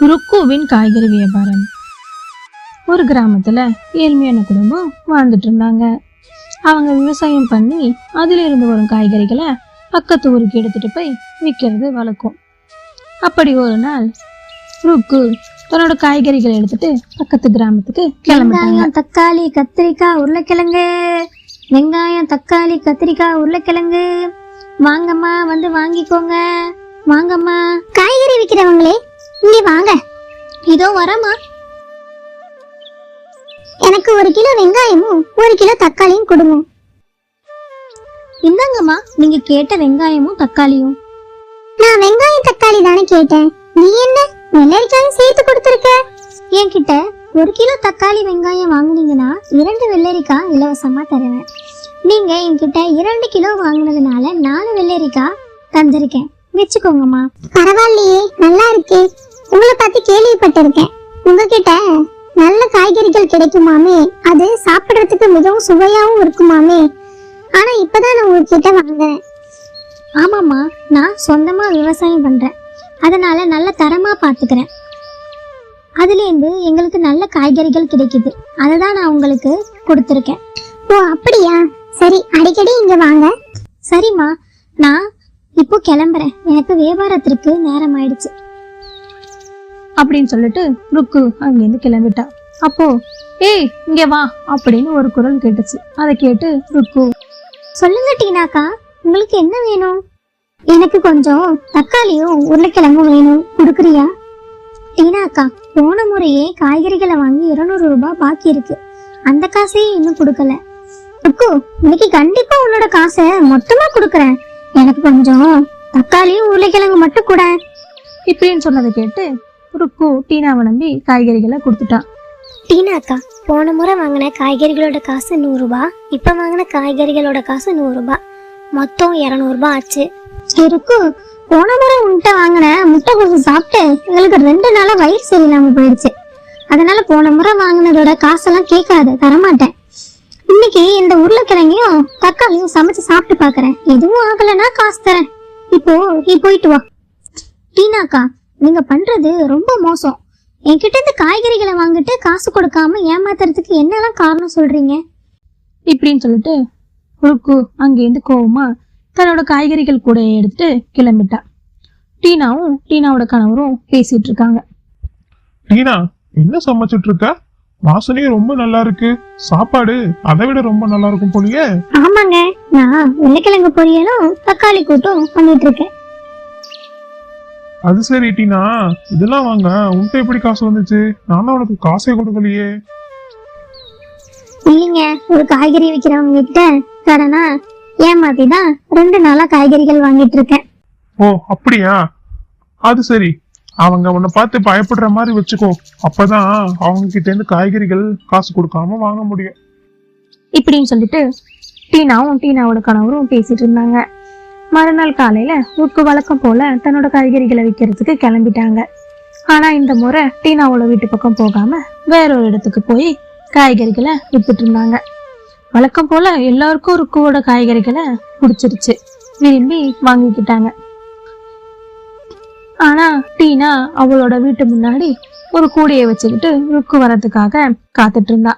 ருக்குவின் காய்கறி வியாபாரம். ஒரு கிராமத்துல ஏழ்மையான குடும்பம் வாழ்ந்துட்டு இருந்தாங்க. அவங்க விவசாயம் பண்ணி அதுல இருந்து வரும் காய்கறிகளை பக்கத்து ஊருக்கு எடுத்துட்டு போய் விற்கிறது வழக்கம். அப்படி ஒரு நாள் ருக்கு தன்னோட காய்கறிகளை எடுத்துட்டு பக்கத்து கிராமத்துக்கு கிளம்பிட்டாங்க. வெங்காயம் தக்காளி கத்திரிக்காய் உருளைக்கிழங்கு. வெங்காயம் தக்காளி கத்திரிக்காய் உருளைக்கிழங்கு. வாங்கம்மா வந்து வாங்கிக்கோங்க. வாங்கம்மா. காய்கறி விற்கிறவங்களே இங்கே வாங்க. இதோ வரமா எனக்கு ஒரு கிலோ வெங்காயமும் ஒரு கிலோ தக்காளியும் கொடுங்க. இந்தாங்கம்மா நீங்க கேட்ட வெங்காயமும் தக்காளியும். நான் வெங்காயம் தக்காளி தானே கேட்டேன். நீ என்ன வெள்ளரிக்காயும் சேர்த்து கொடுத்துருக்க? என்கிட்ட ஒரு கிலோ தக்காளி வெங்காயம் வாங்குனீங்கன்னா இரண்டு வெள்ளரிக்காய் இலவசமா தருவேன். நீங்க என்கிட்ட இரண்டு கிலோ வாங்குனதுனால நாலு வெள்ளரிக்காய் தந்திருக்கேன். வச்சுக்கோங்கம்மா. பரவாயில்லையே நல்லா இருக்கு. உங்களை பத்தி கேள்விப்பட்டிருக்கேன். உங்ககிட்ட நல்ல காய்கறிகள் கிடைக்குமாமே அது சாப்பிடுறதுக்கு மிகவும் சுவையாவும் இருக்குமாமே. ஆனா இப்பதான் நான் உங்ககிட்ட வாங்குறேன். ஆமாம்மா நான் சொந்தமா விவசாயம் பண்றேன். அதனால நல்ல தரமா பாத்துக்கிறேன் அதுலேருந்து எங்களுக்கு நல்ல காய்கறிகள் கிடைக்குது. அதை தான் நான் உங்களுக்கு கொடுத்துருக்கேன். ஓ அப்படியா? சரி அடிக்கடி இங்க வாங்க. சரிம்மா நான் இப்போ கிளம்புறேன். எனக்கு வியாபாரத்திற்கு நேரம் ஆயிடுச்சு அப்படின்னு சொல்லிட்டு ருக்கு அங்கிருந்து கிளம்பிட்டா. அப்போ ஏய் இங்க வா அப்படின்னு ஒரு குரல் கேட்டுச்சு. அதை கேட்டு ருக்கு சொல்லுங்க டீனாக்கா உங்களுக்கு என்ன வேணும்? எனக்கு கொஞ்சம் தக்காளியும் உருளைக்கிழங்கும் வேணும். கொடுக்குறியா? டீனாக்கா போன முறையே காய்கறிகளை வாங்கி இருநூறு ரூபாய் பாக்கி இருக்கு. அந்த காசையும் இன்னும் கொடுக்கல. ருக்கு இன்னைக்கு கண்டிப்பா உன்னோட காசை மொத்தமா கொடுக்குறேன். எனக்கு கொஞ்சம் தக்காளியும் உருளைக்கிழங்கு மட்டும் கூட. இப்படின்னு சொன்னதை கேட்டு ருக்கு டீனாவை நம்பி காய்கறிகளை கொடுத்துட்டான் டீனாக்கா போன முறை வாங்கின காய்கறிகளோட காசு நூறுரூபா இப்போ வாங்கின காய்கறிகளோட காசு நூறுரூபா மொத்தம் இரநூறுபா ஆச்சு. இருக்கு போன முறை உன்கிட்ட வாங்கின முட்டை கொசு சாப்பிட்டு எங்களுக்கு ரெண்டு நாளா வயிறு சரியில்லாம போயிடுச்சு. அதனால போன முறை வாங்கினதோட காசெல்லாம் கேட்காது தரமாட்டேன். இன்னைக்கு இந்த உருளைக்கிழங்கையும் தக்காளியும் சமைச்சு சாப்பிட்டு பார்க்கறேன் எதுவும் ஆகலைன்னா காசு தரேன். இப்போ நீ போயிட்டு வா. டீனாக்கா நீங்க பண்றது ரொம்ப மோசம். என்கிட்ட இருந்து காய்கறிகளை வாங்கிட்டு காசு கொடுக்காம ஏமாத்துறதுக்கு என்னெல்லாம் காரணம் சொல்றீங்க? இப்படின்னு சொல்லிட்டு ருக்கு அங்கேருந்து கோவமா தன்னோட காய்கறிகள் கூட எடுத்துட்டு கிளம்பிட்டா. டீனாவும் டீனாவோட கணவரும் பேசிட்டு இருக்காங்க. டீனா என்ன சமைச்சிட்டு இருக்க? வாசனையும் ரொம்ப நல்லா இருக்கு. சாப்பாடு அதை விட ரொம்ப நல்லா இருக்கும் போலியே. ஆமாங்க நான் உருளைக்கிழங்கு பொரியலும் தக்காளி கூட்டும் பண்ணிட்டு இருக்கேன். அது சரி டீனா. இதெல்லாம் வாங்க. உன்கிட்ட எப்படி காசு வந்துச்சு? நான் தான் உனக்கு காசே கொடுக்கலையே. இல்லைங்க ஒரு காய்கறி விற்கிறவங்க கிட்ட கடனா ஏமாத்தி தான் ரெண்டு நாளா காய்கறிகள் வாங்கிட்டு இருக்கேன். ஓ அப்படியா? அது சரி. அவங்க உன்னை பார்த்து பயப்படுற மாதிரி வச்சுக்கோ. அப்பதான் அவங்க கிட்ட இருந்து காய்கறிகள் காசு கொடுக்காம வாங்க முடியும். இப்படின்னு சொல்லிட்டு டீனாவும் டீனாவோட கணவரும் பேசிட்டு இருந்தாங்க. மறுநாள் காலையில ருக்கு வழக்கம் போல தன்னோட காய்கறிகளை விற்கிறதுக்கு கிளம்பிட்டாங்க. ஆனா இந்த முறை டீனாவோட வீட்டு பக்கம் போகாம வேறொரு இடத்துக்கு போய் காய்கறிகளை வித்துட்டு இருந்தாங்க. வழக்கம் போல எல்லாருக்கும் ருக்குவோட காய்கறிகளை பிடிச்சிருச்சு விரும்பி வாங்கிக்கிட்டாங்க. ஆனா டீனா அவளோட வீட்டு முன்னாடி ஒரு கூடையை வச்சுக்கிட்டு ருக்கு வரதுக்காக காத்துட்டு இருந்தா.